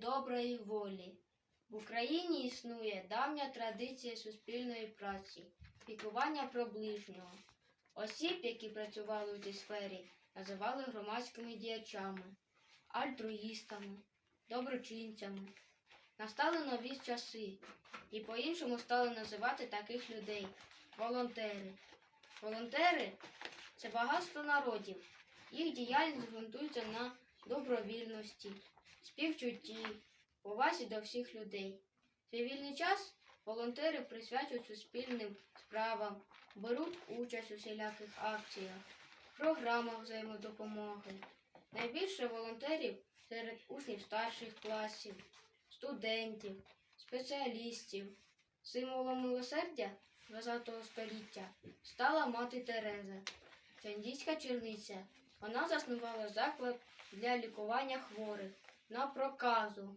доброї волі. В Україні існує давня традиція суспільної праці, піклування про ближнього. Осіб, які працювали у цій сфері, називали громадськими діячами, альтруїстами, доброчинцями. Настали нові часи, і по-іншому стали називати таких людей волонтери. Волонтери це багатство народів. Їх діяльність ґрунтується на добровільності, співчутті, повазі до всіх людей. Свій вільний час волонтери присвячують суспільним справам, беруть участь у всіляких акціях, програмах взаємодопомоги. Найбільше волонтерів серед учнів старших класів, студентів, спеціалістів. Символом милосердя ХХ століття стала мати Тереза. Це індійська черниця. Вона заснувала заклад для лікування хворих на проказу.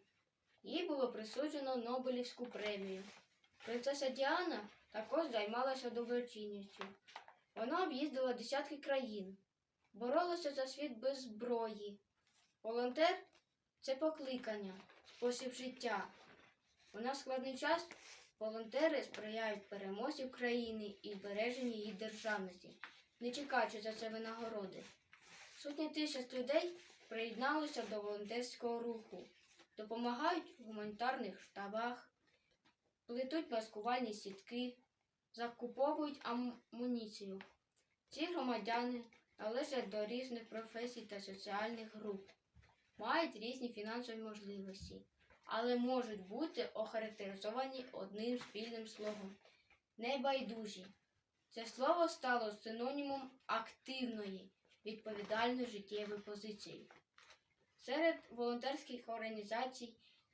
Їй було присуджено Нобелівську премію. Принцеса Діана також займалася доброчинністю. Вона об'їздила десятки країн, боролася за світ без зброї. Волонтер це покликання, спосіб життя. У нас складний час волонтери сприяють перемозі України і збереженню її державності, не чекаючи за це винагороди. Сотні тисяч людей приєдналися до волонтерського руху, допомагають в гуманітарних штабах, плетуть маскувальні сітки, закуповують амуніцію. Ці громадяни належать до різних професій та соціальних груп, мають різні фінансові можливості, але можуть бути охарактеризовані одним спільним словом небайдужі. Це слово стало синонімом активної, відповідальної життєвої позиції. Серед волонтерських організацій,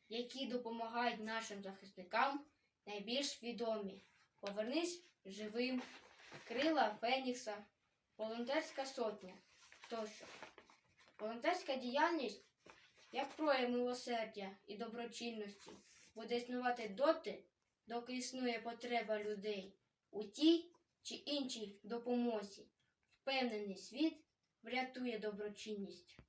які допомагають нашим захисникам, найбільш відомі Повернись живим, Крила Фенікса, Волонтерська сотня тощо. Волонтерська діяльність, як прояв милосердя і доброчинності, буде існувати доти, доки існує потреба людей у тій чи іншій допомозі. Впевнений світ врятує доброчинність.